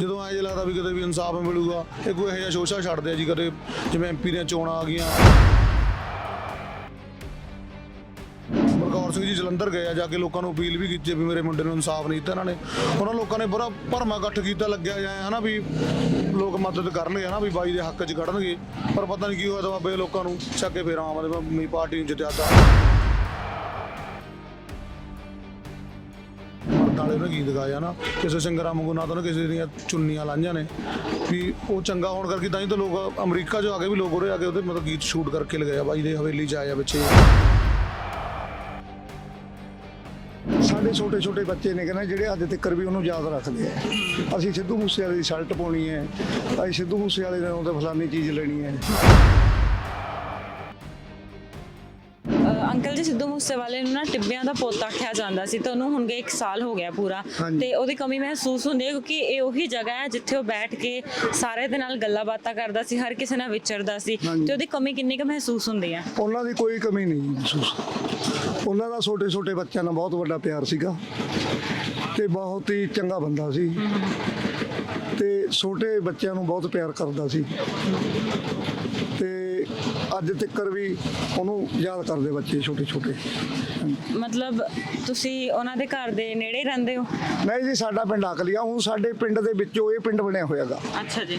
ਜਦੋਂ ਐਂ ਜੇ ਲੱਗਦਾ ਵੀ ਕਦੇ ਵੀ ਇਨਸਾਫ ਮਿਲੂਗਾ, ਇਹ ਕੋਈ ਇਹੋ ਜਿਹਾ ਸ਼ੋਸ਼ਾ ਛੱਡਦੇ ਆ ਜੀ ਕਦੇ, ਜਿਵੇਂ ਐਮਪੀ ਦੀਆਂ ਚੋਣਾਂ ਆ ਗਈਆਂ। ਬਲਕੌਰ ਸਿੰਘ ਜੀ ਜਲੰਧਰ ਗਏ ਆ, ਜਾ ਕੇ ਲੋਕਾਂ ਨੂੰ ਅਪੀਲ ਵੀ ਕੀਤੀ ਵੀ ਮੇਰੇ ਮੁੰਡੇ ਨੂੰ ਇਨਸਾਫ ਨਹੀਂ ਦਿੱਤਾ ਇਹਨਾਂ ਨੇ। ਉਹਨਾਂ ਲੋਕਾਂ ਨੇ ਬੜਾ ਭਰਮਾ ਇਕੱਠ ਕੀਤਾ, ਲੱਗਿਆ ਜਾਏ ਹਨਾ ਵੀ ਲੋਕ ਮਦਦ ਕਰਨਗੇ ਹਨਾ ਵੀ ਬਾਈ ਦੇ ਹੱਕ 'ਚ ਖੜਨਗੇ, ਪਰ ਪਤਾ ਨਹੀਂ ਕੀ ਹੋਇਆ ਤਾਂ ਬਾਬੇ ਲੋਕਾਂ ਨੂੰ ਚੱਕ ਕੇ ਫੇਰ ਆਮ ਆਦਮੀ ਪਾਰਟੀ ਨੂੰ ਜਿੱਤਿਆ ਤਾਂ। ਮਰਦਾਂ ਵਾਲੇ ਗੀਤ ਗਾਇਆ ਨਾ, ਕਿਸੇ ਸਿੰਗਰਾਂ ਵਾਂਗੂ ਨਾ ਤਾਂ ਉਹਨੇ ਕਿਸੇ ਦੀਆਂ ਚੁੰਨੀਆਂ ਲਾਂਝਾਂ ਨੇ। ਵੀ ਉਹ ਚੰਗਾ ਹੋਣ ਕਰਕੇ ਤਾਂ ਹੀ ਤਾਂ ਲੋਕ ਅਮਰੀਕਾ 'ਚ ਆ ਕੇ ਵੀ ਲੋਕ ਉਰੇ ਆ ਕੇ ਉਹਦੇ ਮਤਲਬ ਗੀਤ ਸ਼ੂਟ ਕਰਕੇ ਲਗਾਇਆ ਬਾਈ ਦੇ ਹਵੇਲੀ 'ਚ ਆਇਆ ਬੱਚੇ ਸਾਡੇ ਛੋਟੇ ਛੋਟੇ ਬੱਚੇ ਨੇ ਕਹਿੰਦੇ ਜਿਹੜੇ ਅੱਜ ਤੱਕ ਵੀ ਉਹਨੂੰ ਯਾਦ ਰੱਖਦੇ ਆ। ਅਸੀਂ ਸਿੱਧੂ ਮੂਸੇ ਵਾਲੇ ਦੀ ਸ਼ਰਟ ਪਾਉਣੀ ਹੈ, ਅਸੀਂ ਸਿੱਧੂ ਮੂਸੇ ਵਾਲੇ ਦੇ ਨਾਂ ਤੇ ਫਲਾਨੀ ਚੀਜ਼ ਲੈਣੀ ਹੈ। ਜੀ ਸਿੱਧੂ ਮੂਸੇਵਾਲੇ ਨੂੰ ਨਾ ਟਿੱਬਿਆਂ ਦਾ ਪੋਤਾ ਆਖਿਆ ਜਾਂਦਾ ਸੀ ਤੇ ਉਹਨੂੰ ਹੁਣ ਗਏ 1 ਸਾਲ ਹੋ ਗਿਆ ਪੂਰਾ। ਤੇ ਉਹਦੀ ਕਮੀ ਮਹਿਸੂਸ ਹੁੰਦੀ ਹੈ ਕਿਉਂਕਿ ਇਹ ਉਹੀ ਜਗ੍ਹਾ ਹੈ ਜਿੱਥੇ ਉਹ ਬੈਠ ਕੇ ਸਾਰੇ ਦੇ ਨਾਲ ਗੱਲਾਂ ਬਾਤਾਂ ਕਰਦਾ ਸੀ ਹਰ ਕਿਸੇ ਨਾਲ ਵਿਚਰਦਾ ਸੀ। ਤੇ ਉਹਦੀ ਕਮੀ ਕਿੰਨੀ ਕੁ ਮਹਿਸੂਸ ਹੁੰਦੀ ਹੈ? ਉਹਨਾਂ ਦੀ ਕੋਈ ਕਮੀ ਨਹੀਂ ਮਹਿਸੂਸ। ਉਹਨਾਂ ਦਾ ਛੋਟੇ ਛੋਟੇ ਬੱਚਿਆਂ ਨਾਲ ਬਹੁਤ ਵੱਡਾ ਪਿਆਰ ਸੀਗਾ ਤੇ ਬਹੁਤ ਹੀ ਚੰਗਾ ਬੰਦਾ ਸੀ। ਤੇ ਛੋਟੇ ਬੱਚਿਆਂ ਨੂੰ ਬਹੁਤ ਪਿਆਰ ਕਰਦਾ ਸੀ। ਤੇ ਅੱਜ ਤੱਕ ਵੀ ਉਹਨੂੰ ਯਾਦ ਕਰਦੇ ਬੱਚੇ ਛੋਟੇ ਛੋਟੇ। ਮਤਲਬ ਤੁਸੀਂ ਉਹਨਾਂ ਦੇ ਘਰ ਦੇ ਨੇੜੇ ਰਹਿੰਦੇ ਹੋ? ਨਹੀਂ ਜੀ ਸਾਡਾ ਪਿੰਡ ਅਕਲੀਆ ਹੁਣ ਸਾਡੇ ਪਿੰਡ ਦੇ ਵਿੱਚੋਂ ਇਹ ਪਿੰਡ ਬਣਿਆ ਹੋਇਆਗਾ ਅੱਛਾ ਜੀ।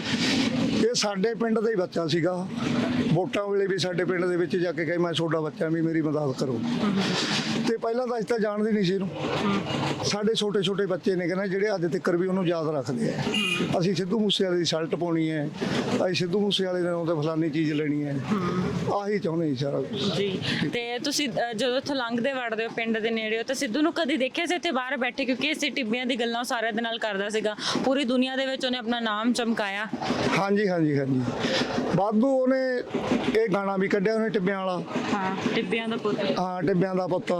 ਇਹ ਸਾਡੇ ਪਿੰਡ ਦਾ ਹੀ ਬੱਚਾ ਸੀਗਾ। ਵੋਟਾਂ ਵੇਲੇ ਵੀ ਸਾਡੇ ਪਿੰਡ ਦੇ ਵਿੱਚ ਜਾ ਕੇ ਕਹੇ ਮੈਂ ਤੁਹਾਡਾ ਬੱਚਾ ਵੀ ਮੇਰੀ ਮਦਦ ਕਰੋ। ਤੇ ਪਹਿਲਾਂ ਤਾਂ ਅਸੀਂ ਤਾਂ ਜਾਣਦੇ ਨਹੀਂ ਸੀ ਇਹਨੂੰ। ਸਾਡੇ ਛੋਟੇ ਛੋਟੇ ਬੱਚੇ ਨੇ ਕਹਿੰਦੇ ਜਿਹੜੇ ਅੱਜ ਤੱਕ ਵੀ ਉਹਨੂੰ ਯਾਦ ਰੱਖਦੇ ਆ। ਅਸੀਂ ਸਿੱਧੂ ਮੂਸੇ ਵਾਲੇ ਦੀ ਸ਼ਰਟ ਪਾਉਣੀ ਹੈ ਅਸੀਂ ਸਿੱਧੂ ਮੂਸੇ ਵਾਲੇ ਦੇ ਨਾਂ ਤੇ ਫਲਾਨੀ ਚੀਜ਼ ਲੈਣੀ ਹੈ। ਆਹੀ ਚਾਹੁੰਦੇ ਸੀ ਸਾਰਾ। ਜੀ ਤੇ ਤੁਸੀਂ ਜਦੋਂ ਇੱਥੋਂ ਲੰਘਦੇ ਵੜਦੇ ਹੋ ਪਿੰਡ ਦੇ ਨੇੜੇ ਹੋ ਤਾਂ ਸਿੱਧੂ ਨੂੰ ਕਦੀ ਦੇਖਿਆ ਸੀ ਇੱਥੇ ਬਾਹਰ ਬੈਠੇ? ਕਿਉਂਕਿ ਇਸੇ ਟਿੱਬਿਆਂ ਦੀ ਗੱਲਾਂ ਸਾਰਿਆਂ ਦੇ ਨਾਲ ਕਰਦਾ ਸੀਗਾ। ਪੂਰੀ ਦੁਨੀਆ ਦੇ ਵਿੱਚ ਉਹਨੇ ਆਪਣਾ ਨਾਮ ਚਮਕਾਇਆ। ਹਾਂਜੀ ਹਾਂਜੀ ਹਾਂਜੀ। ਵਾਧੂ ਉਹਨੇ ਇਹ ਗਾਣਾ ਵੀ ਕੱਢਿਆ ਉਹਨੇ ਟਿੱਬਿਆਂ ਵਾਲਾ। ਹਾਂ ਟਿੱਬਿਆਂ ਦਾ ਪੁੱਤ। ਹਾਂ ਟਿੱਬਿਆਂ ਦਾ ਪੁੱਤ।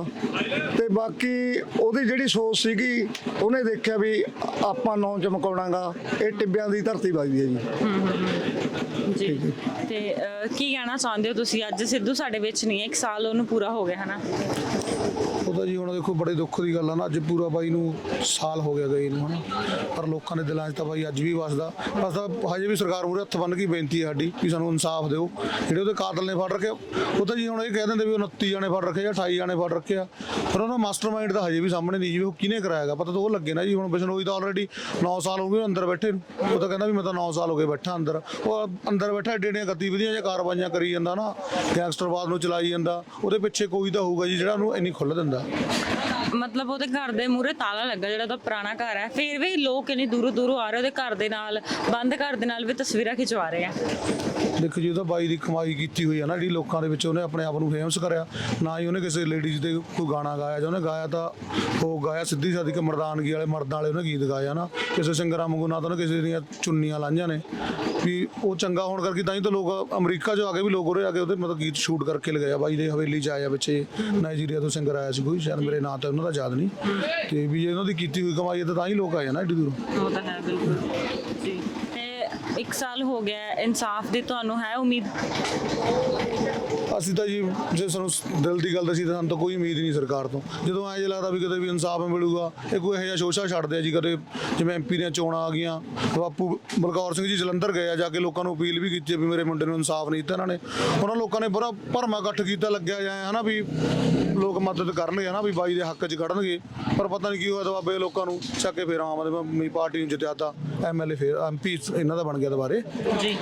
ਤੇ ਬਾਕੀ ਉਹਦੀ ਜਿਹੜੀ ਸੋਚ ਸੀਗੀ ਉਹਨੇ ਦੇਖਿਆ ਵੀ ਆਪਾਂ ਨੌ ਚਮਕਾਉਣਾਗਾ ਇਹ ਟਿੱਬਿਆਂ ਦੀ ਧਰਤੀ ਵੱਜਦੀ ਹੈ ਜੀ। ਜੀ ਤੇ ਅ, ਕੀ ਕਹਿਣਾ ਚਾਹੁੰਦੇ ਹੋ ਤੁਸੀਂ? ਅੱਜ ਸਿੱਧੂ ਸਾਡੇ ਵਿੱਚ ਨਹੀਂ ਹੈ ਇੱਕ ਸਾਲ ਉਹਨੂੰ ਪੂਰਾ ਹੋ ਗਿਆ ਹਨਾ? ਉਹਦਾ ਜੀ ਹੁਣ ਦੇਖੋ ਬੜੇ ਦੁੱਖ ਦੀ ਗੱਲ ਆ ਨਾ ਅੱਜ ਪੂਰਾ ਬਾਈ ਨੂੰ ਸਾਲ ਹੋ ਗਿਆ ਗਏ ਨੂੰ ਹਨਾ? ਪਰ ਲੋਕਾਂ ਦੇ ਦਿਲਾਂ 'ਚ ਤਾਂ ਬਾਈ ਅੱਜ ਵੀ ਵਸਦਾ। ਬਸ ਤਾਂ ਹਜੇ ਵੀ ਸਰਕਾਰ ਮੂਹਰੇ ਹੱਥ ਬੰਨ ਕੇ ਬੇਨਤੀ ਹੈ ਸਾਡੀ ਕਿ ਸਾਨੂੰ ਇਨਸਾਫ ਦਿਓ। ਜਿਹੜੇ ਉਹਦੇ ਕਾਤਲ ਨੇ ਫੜ ਰੱਖੇ ਉਹ ਤਾਂ ਜੀ ਹੁਣ ਇਹ ਕਹਿ ਦਿੰਦੇ ਵੀ 29 ਜਾਣੇ ਫੜ ਰੱਖੇ ਜਾਂ 28 ਜਾਣੇ ਫੜ ਰੱਖੇ ਆ। ਪਰ ਉਹਨਾਂ ਮਾਸਟਰਮਾਈਂਡ ਤਾਂ ਹਜੇ ਵੀ ਸਾਹਮਣੇ ਨਹੀਂ ਜੀ ਉਹ ਕਿਹਨੇ ਕਰਾਇਆਗਾ ਪਤਾ ਤਾਂ ਉਹ ਲੱਗੇ ਨਾ ਜੀ ਹੁਣ ਬਿਸ਼ਨੋਈ ਤਾਂ ਆਲਰੇਡੀ 9 ਸਾਲ ਹੋ ਗਏ ਅੰਦਰ ਬੈਠੇ ਨੂੰ। ਉਹ ਤਾਂ ਕਹਿੰਦਾ ਵੀ ਮੈਂ ਤਾਂ 9 ਸਾਲ ਹੋ ਗਏ ਬੈਠਾ ਅੰਦਰ। ਉਹ ਅੰਦਰ ਅੰਦਰ ਬੈਠਾ ਏਡੇ ਗਤੀਵਿਧੀਆਂ ਜਾਂ ਕਾਰਵਾਈਆਂ ਕਰੀ ਜਾਂਦਾ ਨਾ ਗੈਂਗਸਟਰਵਾਦ ਨੂੰ ਚਲਾਈ ਜਾਂਦਾ, ਉਹਦੇ ਪਿੱਛੇ ਕੋਈ ਤਾਂ ਹੋਊਗਾ ਜੀ ਜਿਹੜਾ ਉਹਨੂੰ ਇੰਨੀ ਖੁੱਲ੍ਹ ਦਿੰਦਾ। ਮਤਲਬ ਉਹਦੇ ਘਰ ਦੇ ਮੂਹਰੇ ਤਾਲਾ ਲੱਗਾ ਜਿਹੜਾ ਉਹਦਾ ਪੁਰਾਣਾ ਘਰ ਹੈ। ਫਿਰ ਵੀ ਲੋਕ ਇੰਨੀ ਦੂਰੋਂ ਦੂਰੋਂ ਆ ਰਹੇ ਉਹਦੇ ਘਰ ਦੇ ਨਾਲ, ਬੰਦ ਘਰ ਦੇ ਨਾਲ ਵੀ ਤਸਵੀਰਾਂ ਖਿਚਵਾ ਰਹੇ ਆ। ਦੇਖੋ ਜੀ ਉਹਦਾ ਬਾਈ ਦੀ ਕਮਾਈ ਕੀਤੀ ਹੋਈ ਆ ਨਾ, ਜਿਹੜੀ ਲੋਕਾਂ ਦੇ ਵਿੱਚ ਉਹਨੇ ਆਪਣੇ ਆਪ ਨੂੰ ਫੇਮਸ ਕਰਿਆ। ਨਾ ਹੀ ਉਹਨੇ ਕਿਸੇ ਲੇਡੀਜ਼ ਦੇ ਕੋਈ ਗਾਣਾ ਗਾਇਆ, ਜਾਂ ਉਹਨੇ ਗਾਇਆ ਤਾਂ ਉਹ ਗਾਇਆ ਸਿੱਧੀ ਸਾਦੀ ਕਿ ਮਰਦਾਨਗੀ ਵਾਲੇ, ਮਰਦਾਂ ਵਾਲੇ ਉਹਨੇ ਗੀਤ ਗਾਇਆ ਨਾ। ਕਿਸੇ ਸਿੰਗਰਾਂ ਵਾਂਗੂ ਨਾ ਤਾਂ ਉਹਨੇ ਕਿਸੇ ਦੀਆਂ ਚੁੰਨੀਆਂ ਲਾਂਝਾਂ ਨੇ। ਵੀ ਉਹ ਚੰਗਾ ਹੋਣ ਕਰਕੇ ਤਾਂ ਹੀ ਤਾਂ ਲੋਕ ਅਮਰੀਕਾ 'ਚ ਆ ਕੇ ਵੀ ਲੋਕ ਉਰੇ ਆ ਕੇ ਉਹਦੇ ਮਤਲਬ ਗੀਤ ਸ਼ੂਟ ਕਰਕੇ ਲਗਾਇਆ ਬਾਈ ਦੇ ਹਵੇਲੀ 'ਚ ਆਇਆ ਬੱਚੇ ਨਾਈਜੀਰੀਆ ਤੋਂ ਸਿੰਗਰ ਆਇਆ ਸੀ, ਕੋਈ ਸ਼ਾਇਦ ਮੇਰੇ ਨਾਂ ਤੇ ਉਹਨਾਂ ਦਾ ਯਾਦ ਨਹੀਂ। ਤੇ ਵੀ ਜੇ ਉਹਨਾਂ ਦੀ ਕੀਤੀ ਹੋਈ ਕਮਾਈ ਹੈ ਤਾਂ ਤਾਂ ਹੀ ਲੋਕ ਆਏ ਆ ਨਾ ਏਡੀ ਦੂਰੋਂ। ਉਹ ਤਾਂ ਹੈ, ਬਿਲਕੁਲ। ਜੀ। ਤੇ ਇੱਕ ਸਾਲ ਹੋ ਗਿਆ, ਇਨਸਾਫ ਦੀ ਤੁਹਾਨੂੰ ਹੈ ਉਮੀਦ? ਅਸੀਂ ਤਾਂ ਜੀ, ਜੇ ਸਾਨੂੰ ਦਿਲ ਦੀ ਗੱਲ ਦੱਸੀ ਤਾਂ ਸਾਨੂੰ ਤਾਂ ਕੋਈ ਉਮੀਦ ਨਹੀਂ ਸਰਕਾਰ ਤੋਂ। ਜਦੋਂ ਐਂ ਜੇ ਲੱਗਦਾ ਵੀ ਕਦੇ ਵੀ ਇਨਸਾਫ ਮਿਲੂਗਾ, ਇਹ ਕੋਈ ਇਹੋ ਜਿਹਾ ਸ਼ੋਸ਼ਾ ਛੱਡਦੇ ਆ ਜੀ ਕਦੇ, ਜਿਵੇਂ ਐਮਪੀ ਦੀਆਂ ਚੋਣਾਂ ਆ ਗਈਆਂ, ਬਾਪੂ ਬਲਕੌਰ ਸਿੰਘ ਜੀ ਜਲੰਧਰ ਗਏ ਆ, ਜਾ ਕੇ ਲੋਕਾਂ ਨੂੰ ਅਪੀਲ ਵੀ ਕੀਤੀ ਵੀ ਮੇਰੇ ਮੁੰਡੇ ਨੂੰ ਇਨਸਾਫ ਨਹੀਂ ਦਿੱਤਾ ਇਹਨਾਂ ਨੇ। ਉਹਨਾਂ ਲੋਕਾਂ ਨੇ ਬੜਾ ਭਰਮਾ ਇਕੱਠ ਕੀਤਾ, ਲੱਗਿਆ ਜਾਏ ਹਨਾ ਵੀ ਲੋਕ ਮਦਦ ਕਰਨਗੇ ਹਨਾ ਵੀ ਬਾਈ ਦੇ ਹੱਕ 'ਚ ਖੜਨਗੇ, ਪਰ ਪਤਾ ਨਹੀਂ ਕੀ ਹੋਇਆ ਤਾਂ ਬਾਬੇ ਲੋਕਾਂ ਨੂੰ ਚੱਕ ਕੇ ਫੇਰ ਆਮ ਆਦਮੀ ਪਾਰਟੀ ਨੂੰ ਜਿੱਤਿਆ ਤਾਂ ਐਮਐਲਏ ਫੇਰ ਐਮਪੀ ਇਹਨਾਂ ਦਾ ਬਣ ਗਿਆ ਦੁਬਾਰੇ। ਜੀ।